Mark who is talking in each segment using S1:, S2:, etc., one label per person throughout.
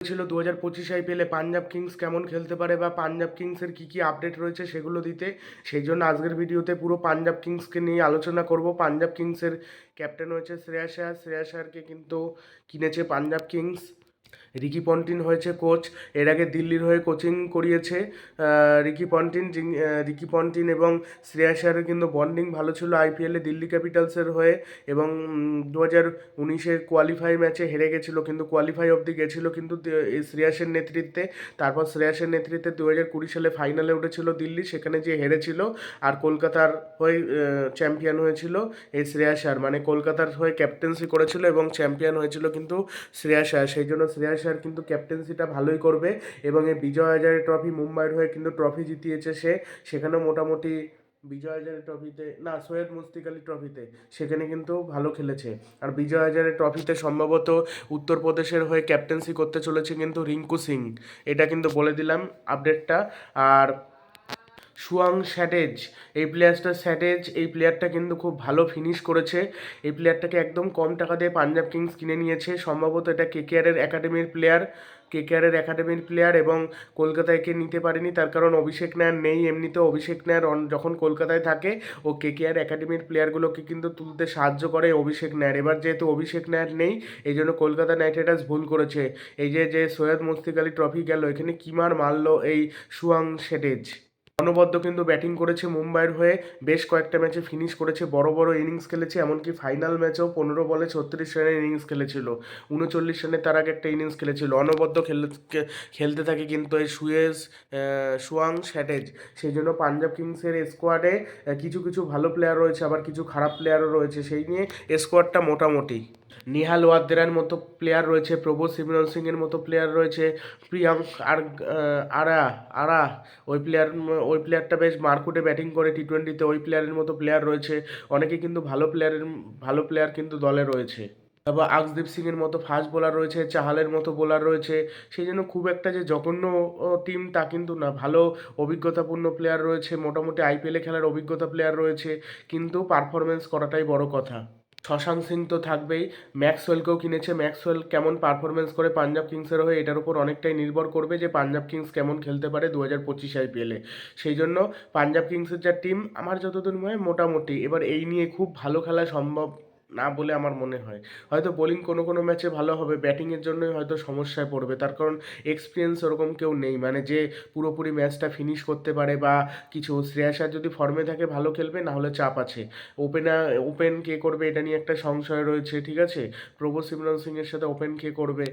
S1: ছিল দু হাজার পঁচিশ আইপিএলে পাঞ্জাব কিংস কেমন খেলতে পারে বা পাঞ্জাব কিংসের কী কী আপডেট রয়েছে সেগুলো দিতে, সেই জন্য আজকের ভিডিওতে পুরো পাঞ্জাব কিংসকে নিয়ে আলোচনা করব। পাঞ্জাব কিংসের ক্যাপ্টেন হয়েছে শ্রেয়াস আয়ার শ্রেয়াস আয়ারকে কিন্তু কিনেছে পাঞ্জাব কিংস। রিকি পন্টিন হয়েছে কোচ। এর আগে দিল্লির হয়ে কোচিং করিয়েছে রিকি পন্টিন রিকি পন্টিন এবং শ্রেয়াস আয়ারের কিন্তু বন্ডিং ভালো ছিল আইপিএলে দিল্লি ক্যাপিটালসের হয়ে এবং দু হাজার উনিশের কোয়ালিফাই ম্যাচে হেরে গেছিল, কিন্তু কোয়ালিফাই অবধি গেছিল, কিন্তু শ্রেয়াসের নেতৃত্বে। তারপর শ্রেয়াসের নেতৃত্বে দু হাজার কুড়ি সালে ফাইনালে উঠেছিল দিল্লি, সেখানে যে হেরেছিল আর কলকাতার হয়ে চ্যাম্পিয়ন হয়েছিল এই শ্রেয়াস আয়ার মানে কলকাতার হয়ে ক্যাপ্টেন্সি করেছিল এবং চ্যাম্পিয়ন হয়েছিল কিন্তু শ্রেয়াস আয়ার সেই জন্য শ্রেয়াস আয়ার কিন্তু ক্যাপ্টেন্সিটা ভালোই করবে এবং এই বিজয় হাজারে ট্রফি মুম্বাইয়ের হয়ে কিন্তু ট্রফি জিতিয়েছে সে। সেখানেও মোটামুটি বিজয় হাজারের ট্রফিতে না, সৈয়দ মুস্তিক আলী ট্রফিতে সেখানে কিন্তু ভালো খেলেছে। আর বিজয় হাজারের ট্রফিতে সম্ভবত উত্তরপ্রদেশের হয়ে ক্যাপ্টেন্সি করতে চলেছে কিন্তু রিঙ্কু সিং। এটা কিন্তু বলে দিলাম আপডেটটা আর সুয়াং স্যাটেজ। এই প্লেয়ারটা স্যাটেজ, এই প্লেয়ারটা কিন্তু খুব ভালো ফিনিশ করেছে। এই প্লেয়ারটাকে একদম কম টাকা দিয়ে পাঞ্জাব কিংস কিনে নিয়েছে। সম্ভবত এটা কেকেআরের একাডেমির প্লেয়ার কেকেআরের একাডেমির প্লেয়ার এবং কলকাতায় কে নিতে পারেনি, তার কারণ অভিষেক নায়ার নেই। এমনিতেও অভিষেক নায়ার যখন কলকাতায় থাকে, ও কেকেআর একাডেমির প্লেয়ারগুলোকে কিন্তু তুলতে সাহায্য করে অভিষেক নায়ার। এবার যেহেতু অভিষেক নায়ার নেই, এই জন্য কলকাতা নাইট রাইডার্স ভুল করেছে। এই যে যে সৈয়দ মুস্তিক আলী ট্রফি গেল, এখানে কিমার মারলো এই সুয়াং শেটেজ অনবদ্য কিন্তু ব্যাটিং করেছে মুম্বাইয়ের হয়ে, বেশ কয়েকটা ম্যাচে ফিনিশ করেছে, বড় বড় ইনিংস খেলেছে, এমনকি ফাইনাল ম্যাচেও পনেরো বলে ছত্রিশ রানের ইনিংস খেলেছিল। উনচল্লিশ রানের তার আগে একটা ইনিংস খেলেছিল। অনবদ্য খেলে খেলতে থাকে কিন্তু এই সুয়েজ সুয়াং স্যাটেজ সেই জন্য পাঞ্জাব কিংসের স্কোয়াডে কিছু কিছু ভালো প্লেয়ার রয়েছে, আবার কিছু খারাপ প্লেয়ারও রয়েছে। সেই নিয়ে স্কোয়াডটা মোটামুটি। নিহাল ওয়াদ্দেরার মতো প্লেয়ার রয়েছে প্রভু সিমরন সিংয়ের মতো প্লেয়ার রয়েছে, প্রিয়াঙ্ক আর আরা আরা, ওই প্লেয়ার ওই প্লেয়ারটা বেশ মারকুটে ব্যাটিং করে টি টোয়েন্টিতে ওই প্লেয়ারের মতো প্লেয়ার রয়েছে। অনেকে কিন্তু ভালো প্লেয়ারের ভালো প্লেয়ার কিন্তু দলে রয়েছে। তারপর আকসদীপ সিংয়ের মতো ফাস্ট বোলার রয়েছে, চাহালের মতো বোলার রয়েছে। সেই জন্য খুব একটা যে জঘন্য টিম তা কিন্তু না। ভালো অভিজ্ঞতাপূর্ণ প্লেয়ার রয়েছে, মোটামুটি আইপিএলে খেলার অভিজ্ঞতা প্লেয়ার রয়েছে, কিন্তু পারফরমেন্স করাটাই বড় কথা। শশাঙ্ক সিং তো থাকবেই। ম্যাক্সওয়েলকেও কিনেছে। ম্যাক্সওয়েল কেমন পারফরমেন্স করে পাঞ্জাব কিংসের হয়ে এটার উপর অনেকটাই নির্ভর করবে যে পাঞ্জাব কিংস কেমন খেলতে পারে দু হাজার পঁচিশ আইপিএলে সেই জন্য পাঞ্জাব কিংসের যা টিম আমার যতদূর মনে হয় মোটামুটি। এবার এই নিয়ে খুব ভালো খেলা সম্ভব না বলে আমার মনে হয়। হয়তো বোলিং কোনো কোনো ম্যাচে ভালো হবে ব্যাটিংয়ের জন্যই হয়তো সমস্যায় পড়বে। তার কারণ এক্সপিরিয়েন্স ওরকম কেউ নেই। মানে যে পুরোপুরি ম্যাচটা ফিনিশ করতে পারে বা কিছু শ্রেয়াসার যদি ফর্মে থাকে ভালো খেলবে, না হলে চাপ আছে। ওপেনার ওপেন কে করবে এটা নিয়ে একটা সংশয় রয়েছে, ঠিক আছে? প্রভু সিমরন সিংয়ের সাথে ওপেন কে করবে?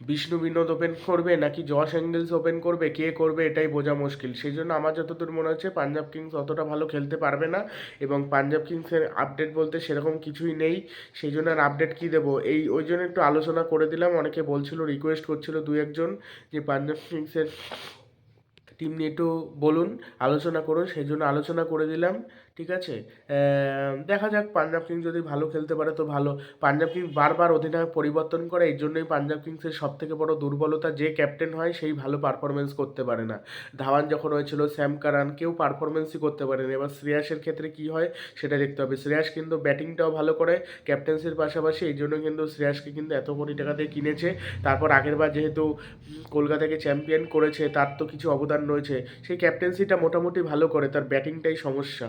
S1: বিষ্ণু বিনোদ ওপেন করবে নাকি জশ অ্যাঙ্গেলস ওপেন করবে? কে করবে? এটাই বোঝা মুশকিল। সেই জন্য আমার যতদূর মনে হচ্ছে পাঞ্জাব কিংস অতটা ভালো খেলতে পারবে না এবং পাঞ্জাব কিংসের আপডেট বলতে সেরকম কিছুই নেই। সেই জন্য আর আপডেট কী দেবো? এই, ওই জন্য একটু আলোচনা করে দিলাম। অনেকে বলছিল রিকোয়েস্ট করছিল দু একজন যে পাঞ্জাব কিংসের টিম নিয়ে একটু বলুন, আলোচনা করুন। সেই জন্য আলোচনা করে দিলাম। ঠিক আছে? দেখা যাক পাঞ্জাব কিংস যদি ভালো খেলতে পারে তো ভালো। পাঞ্জাব কিংস বারবার অধিনায়ক পরিবর্তন করে, এই জন্যই পাঞ্জাব কিংসের সব থেকে বড় দুর্বলতা যে ক্যাপ্টেন হয়, সেই ভালো পারফরমেন্স করতে পারে না। ধাওয়ান যখন হয়েছিল স্যাম কারান কেউ পারফরমেন্সই করতে পারেনি। এবার শ্রেয়াসের ক্ষেত্রে কি হয়, সেটা দেখতে হবে। শ্রেয়াস কিন্তু ব্যাটিংটাও ভালো করে ক্যাপ্টেন্সির পাশাপাশি এই জন্য কিন্তু শ্রেয়াসকে কিন্তু এত কোটি টাকা দিয়ে কিনেছে। তারপর আগেরবার যেহেতু কলকাতাকে চ্যাম্পিয়ন করেছে, তার তো কিছু অবদান রয়েছে। সেই ক্যাপ্টেন্সিটা মোটামুটি ভালো করে, তার ব্যাটিংটাই সমস্যা।